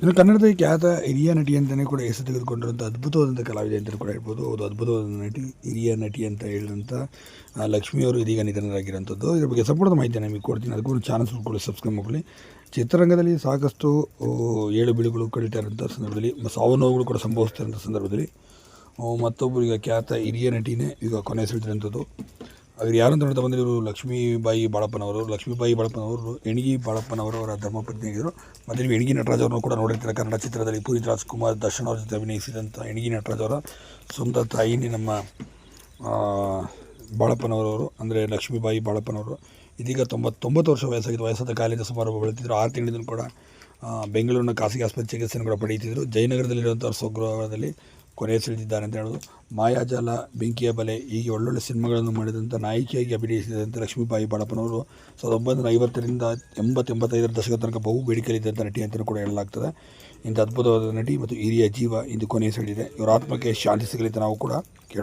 ಇನ್ನು ಕನ್ನಡದ ಖ್ಯಾತ ಹಿರಿಯ ನಟಿ ಅಂತಲೇ ಕೂಡ ಹೆಸರು ತೆಗೆದುಕೊಂಡಿರುವಂಥ ಅದ್ಭುತವಾದಂಥ ಕಲಾವಿದೆ ಅಂತಲೂ ಕೂಡ ಹೇಳ್ಬೋದು. ಅದು ಅದ್ಭುತವಾದ ನಟಿ, ಹಿರಿಯ ನಟಿ ಅಂತ ಹೇಳಿದಂಥ ಲಕ್ಷ್ಮಿಯವರು ಇದೀಗ ನಿಧನರಾಗಿರೋಂಥದ್ದು ಇದ್ರ ಬಗ್ಗೆ ಸಂಪೂರ್ಣ ಮಾಹಿತಿ ನಿಮಗೆ ಕೊಡ್ತೀನಿ. ಅದಕ್ಕೂ ಒಂದು ಚಾನಲ್ ಕೂಡ ಸಬ್ಸ್ಕ್ರೈಬ್ ಮಾಡ್ಕೊಳ್ಳಿ. ಚಿತ್ರರಂಗದಲ್ಲಿ ಸಾಕಷ್ಟು ಏಳು ಬೀಳುಗಳು ಕಳೀತಾ ಸಂದರ್ಭದಲ್ಲಿ ಸಾವು ನೋವುಗಳು ಕೂಡ ಸಂಭವಿಸ್ತಾ ಇರೋಂಥ ಸಂದರ್ಭದಲ್ಲಿ ಮತ್ತೊಬ್ಬರು ಈಗ ಖ್ಯಾತ ಹಿರಿಯ ನಟಿನೇ ಈಗ ಕೊನೆ ಸೆಳೆದಿರೋಂಥದ್ದು ಅವ್ರು ಯಾರು ಅಂತ ನೋಡ್ತಾ ಬಂದರೆ ಇವರು ಲಕ್ಷ್ಮೀಬಾಯಿ ಬಾಳಪ್ಪನವರು ಲಕ್ಷ್ಮೀಬಾಯಿ ಬಾಳಪ್ಪನವರು, ಎಣಗಿ ಬಾಳಪ್ಪನವರು ಅವರ ಧರ್ಮಪತ್ನಿಯಾಗಿದ್ದರು ಮತ್ತು ನೀವು ಎಣಗಿ ನಟರಾಜ್ ಅವ್ರನ್ನೂ ಕೂಡ ನೋಡಿರ್ತೀರ. ಕನ್ನಡ ಚಿತ್ರದಲ್ಲಿ ಪುನೀತ್ ರಾಜ್ಕುಮಾರ್, ದರ್ಶನ್ ಅವರ ಜೊತೆ ಅಭಿನಯಿಸಿದಂಥ ಎಣಗಿ ನಟರಾಜ್ ಅವರ ಸ್ವಂತ ತಾಯಿನೇ ನಮ್ಮ ಬಾಳಪ್ಪನವರವರು, ಅಂದರೆ ಲಕ್ಷ್ಮೀಬಾಯಿ ಬಾಳಪ್ಪನವರು. ಇದೀಗ ತೊಂಬತ್ತೊಂಬತ್ತು ವರ್ಷ ವಯಸ್ಸಾಗಿದ್ದು, ವಯಸ್ಸಾದ ಕಾಲದಿಂದ ಸುಮಾರು ಬೆಳೆತಿದ್ರು. ಆರು ತಿಂಗಳಿಂದ ಕೂಡ ಬೆಂಗಳೂರಿನ ಖಾಸಗಿ ಆಸ್ಪತ್ರೆ ಚಿಕಿತ್ಸೆಯನ್ನು ಕೂಡ ಪಡೆಯುತ್ತಿದ್ದರು. ಜಯನಗರದಲ್ಲಿರುವಂಥ ಸ್ವಗೃಹದಲ್ಲಿ ಕೊನೆ ಸೆಳೆದಿದ್ದಾರೆ ಅಂತ ಹೇಳೋದು. ಮಾಯಾಜಾಲ, ಬೆಂಕಿಯ ಬಲೆ, ಹೀಗೆ ಒಳ್ಳೊಳ್ಳೆ ಸಿನಿಮಾಗಳನ್ನು ಮಾಡಿದಂಥ ನಾಯಕಿಯಾಗಿ ಅಭಿನಯಿಸಿದಂಥ ಲಕ್ಷ್ಮೀಬಾಯಿ ಬಾಳಪ್ಪನವರು ಸಾವಿರದ ಒಂಬೈನೂರ ಐವತ್ತರಿಂದ ಎಂಬತ್ತೆಂಬತ್ತೈದರ ದಶಕದ ತನಕ ಬಹು ಬೇಡಿಕೆಯಲ್ಲಿದ್ದಂಥ ನಟಿ ಅಂತಲೂ ಕೂಡ ಹೇಳಲಾಗ್ತದೆ. ಇಂಥ ಅದ್ಭುತವಾದ ನಟಿ ಮತ್ತು ಹಿರಿಯ ಜೀವ ಇಂದು ಕೊನೆ ಸೆಳೆದಿದೆ ಇವರ ಆತ್ಮಕ್ಕೆ ಶಾಂತಿ ಸಿಗಲಿ ನಾವು ಕೂಡ